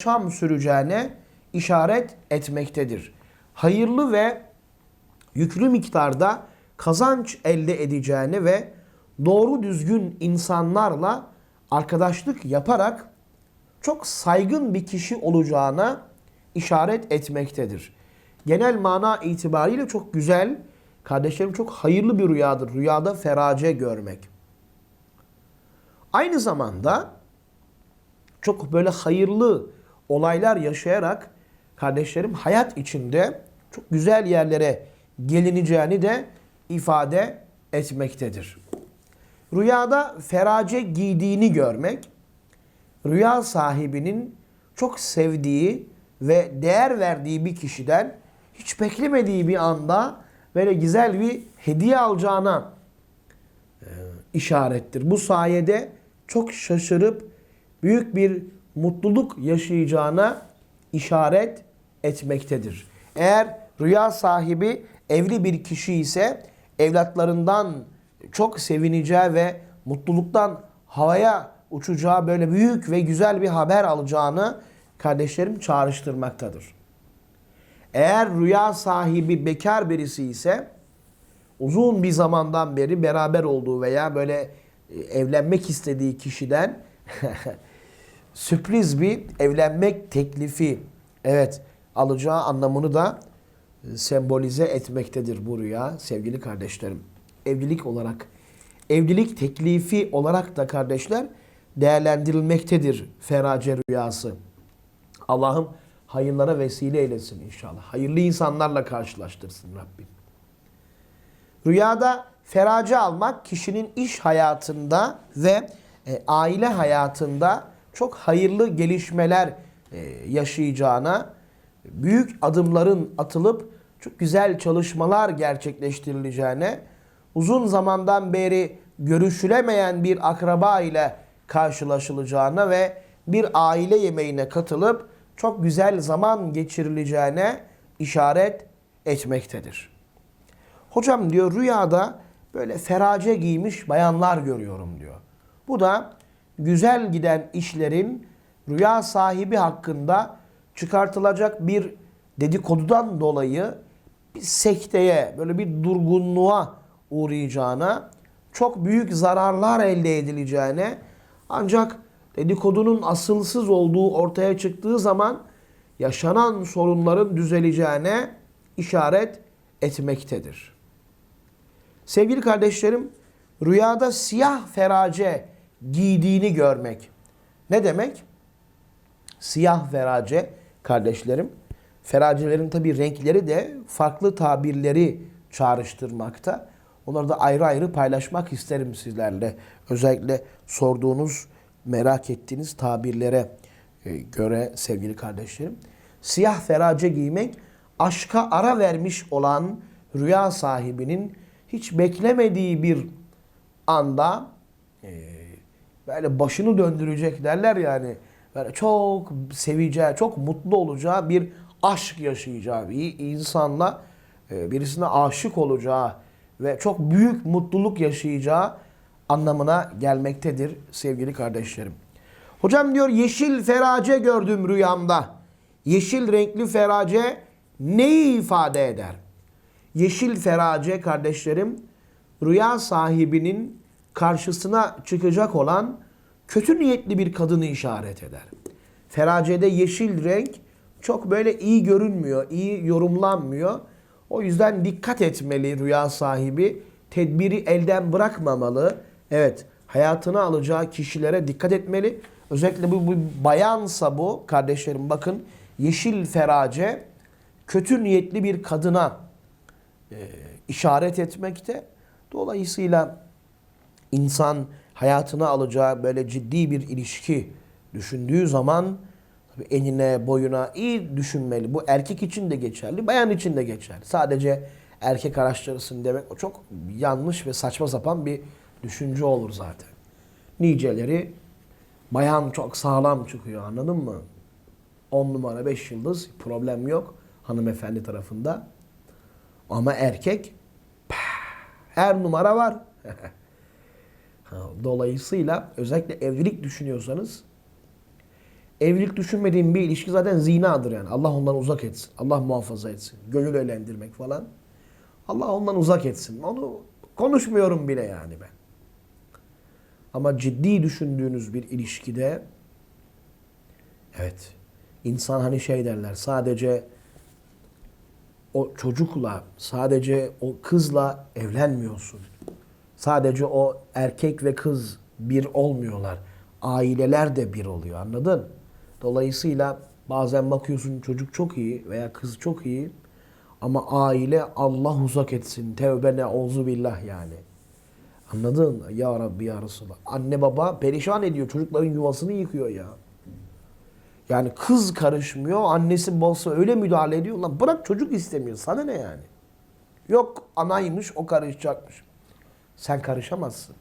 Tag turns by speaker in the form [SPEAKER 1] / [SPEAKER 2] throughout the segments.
[SPEAKER 1] yaşam süreceğine işaret etmektedir. Hayırlı ve yüklü miktarda kazanç elde edeceğini ve doğru düzgün insanlarla arkadaşlık yaparak çok saygın bir kişi olacağına işaret etmektedir. Genel mana itibariyle çok güzel, kardeşlerim çok hayırlı bir rüyadır. Rüyada ferace görmek. Aynı zamanda çok böyle hayırlı olaylar yaşayarak kardeşlerim hayat içinde çok güzel yerlere gelineceğini de ifade etmektedir. Rüyada ferace giydiğini görmek, rüya sahibinin çok sevdiği ve değer verdiği bir kişiden hiç beklemediği bir anda böyle güzel bir hediye alacağına e, işarettir. Bu sayede çok şaşırıp büyük bir mutluluk yaşayacağına işaret etmektedir. Eğer rüya sahibi evli bir kişi ise evlatlarından çok sevineceği ve mutluluktan havaya uçacağı böyle büyük ve güzel bir haber alacağını kardeşlerim çağrıştırmaktadır. Eğer rüya sahibi bekar birisi ise uzun bir zamandan beri beraber olduğu veya böyle e, evlenmek istediği kişiden sürpriz bir evlenmek teklifi evet alacağı anlamını da e, sembolize etmektedir bu rüya sevgili kardeşlerim. Evlilik olarak, evlilik teklifi olarak da kardeşler değerlendirilmektedir ferace rüyası. Allah'ım hayırlara vesile eylesin inşallah. Hayırlı insanlarla karşılaştırsın Rabbim. Rüyada ferace almak kişinin iş hayatında ve e, aile hayatında çok hayırlı gelişmeler e, yaşayacağına, büyük adımların atılıp çok güzel çalışmalar gerçekleştirileceğine, uzun zamandan beri görüşülemeyen bir akraba ile karşılaşılacağına ve bir aile yemeğine katılıp çok güzel zaman geçirileceğine işaret etmektedir. Hocam diyor rüyada böyle ferace giymiş bayanlar görüyorum diyor. Bu da güzel giden işlerin rüya sahibi hakkında çıkartılacak bir dedikodudan dolayı bir sekteye, böyle bir durgunluğa uğrayacağına, çok büyük zararlar elde edileceğine ancak dedikodunun asılsız olduğu ortaya çıktığı zaman yaşanan sorunların düzeleceğine işaret etmektedir. Sevgili kardeşlerim, rüyada siyah ferace giydiğini görmek. Ne demek? Siyah ferace kardeşlerim. Feracelerin tabi renkleri de farklı tabirleri çağrıştırmakta. Onları da ayrı ayrı paylaşmak isterim sizlerle. Özellikle sorduğunuz, merak ettiğiniz tabirlere e, göre sevgili kardeşlerim. Siyah ferace giymek aşka ara vermiş olan rüya sahibinin hiç beklemediği bir anda e, böyle başını döndürecek derler yani. Böyle çok seveceği, çok mutlu olacağı bir aşk yaşayacağı bir insanla e, birisine aşık olacağı ve çok büyük mutluluk yaşayacağı anlamına gelmektedir sevgili kardeşlerim. Hocam diyor yeşil ferace gördüm rüyamda. Yeşil renkli ferace neyi ifade eder? Yeşil ferace kardeşlerim rüya sahibinin karşısına çıkacak olan kötü niyetli bir kadını işaret eder. Feracede yeşil renk çok böyle iyi görünmüyor, iyi yorumlanmıyor. O yüzden dikkat etmeli rüya sahibi. Tedbiri elden bırakmamalı. Evet, hayatını alacağı kişilere dikkat etmeli. Özellikle bu, bu bayansa bu kardeşlerim bakın yeşil ferace kötü niyetli bir kadına e, işaret etmekte. Dolayısıyla insan hayatına alacağı böyle ciddi bir ilişki düşündüğü zaman tabii enine boyuna iyi düşünmeli. Bu erkek için de geçerli, bayan için de geçerli. Sadece erkek araştırırsın demek o çok yanlış ve saçma sapan bir düşünce olur zaten. Niceleri bayan çok sağlam çıkıyor anladın mı? 10 numara 5 yıldız problem yok hanımefendi tarafında. Ama erkek her numara var. Dolayısıyla özellikle evlilik düşünüyorsanız evlilik düşünmediğim bir ilişki zaten zinadır yani. Allah ondan uzak etsin. Allah muhafaza etsin. Gönül eğlendirmek falan. Allah ondan uzak etsin. Onu konuşmuyorum bile yani ben. Ama ciddi düşündüğünüz bir ilişkide evet insan hani şey derler sadece o çocukla sadece o kızla evlenmiyorsun. Sadece o erkek ve kız bir olmuyorlar. Aileler de bir oluyor anladın? Dolayısıyla bazen bakıyorsun çocuk çok iyi veya kız çok iyi ama aile Allah uzak etsin. Tevbe ne olzu billah yani. Anladın? Ya Rabbi ya Resulallah. Anne baba perişan ediyor. Çocukların yuvasını yıkıyor ya. Yani kız karışmıyor. Annesi babası öyle müdahale ediyor. Lan bırak çocuk istemiyor. Sana ne yani? Yok anaymış o karışacakmış. Sen karışamazsın.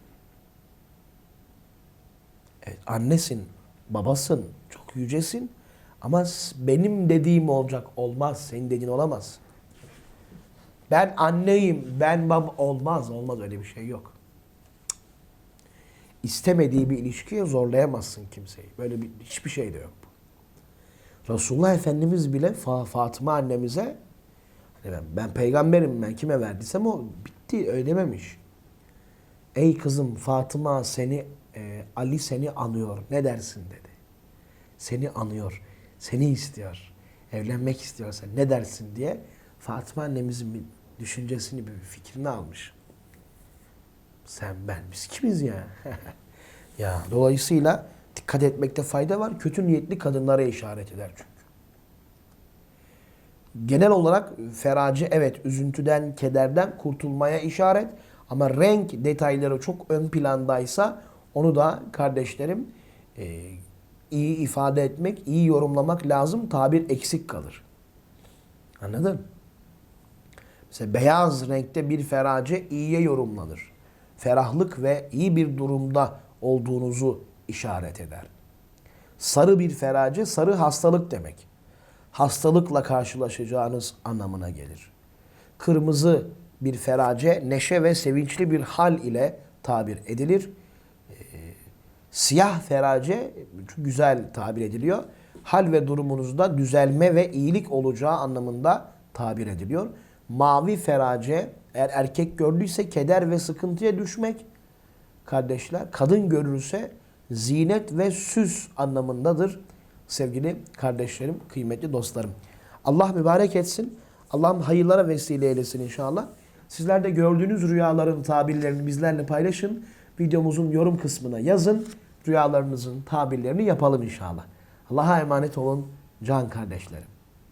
[SPEAKER 1] Evet, annesin, babasın, çok yücesin. Ama benim dediğim olacak. Olmaz. Senin dediğin olamaz. Ben anneyim, ben baba olmaz. Olmaz öyle bir şey yok. İstemediği bir ilişkiye zorlayamazsın kimseyi. Böyle bir hiçbir şey de yok. Resulullah Efendimiz bile Fa- Fatıma annemize hani ben, ben peygamberim ben kime verdiysem o bitti öyle dememiş. Ey kızım Fatıma seni e, Ali seni anıyor ne dersin dedi. Seni anıyor, seni istiyor, evlenmek istiyor sen ne dersin diye Fatıma annemizin bir düşüncesini bir fikrini almış. Sen ben biz kimiz ya? ya dolayısıyla dikkat etmekte fayda var. Kötü niyetli kadınlara işaret eder çünkü. Genel olarak feraci evet üzüntüden, kederden kurtulmaya işaret ama renk detayları çok ön plandaysa onu da kardeşlerim e, iyi ifade etmek, iyi yorumlamak lazım. Tabir eksik kalır. Anladın? Mesela beyaz renkte bir ferace iyiye yorumlanır. Ferahlık ve iyi bir durumda olduğunuzu işaret eder. Sarı bir ferace, sarı hastalık demek. Hastalıkla karşılaşacağınız anlamına gelir. Kırmızı bir ferace, neşe ve sevinçli bir hal ile tabir edilir. Ee, siyah ferace güzel tabir ediliyor. Hal ve durumunuzda düzelme ve iyilik olacağı anlamında tabir ediliyor. Mavi ferace eğer erkek gördüyse keder ve sıkıntıya düşmek kardeşler. Kadın görürse zinet ve süs anlamındadır sevgili kardeşlerim, kıymetli dostlarım. Allah mübarek etsin. Allah'ım hayırlara vesile eylesin inşallah. Sizler de gördüğünüz rüyaların tabirlerini bizlerle paylaşın. Videomuzun yorum kısmına yazın. Rüyalarınızın tabirlerini yapalım inşallah. Allah'a emanet olun can kardeşlerim.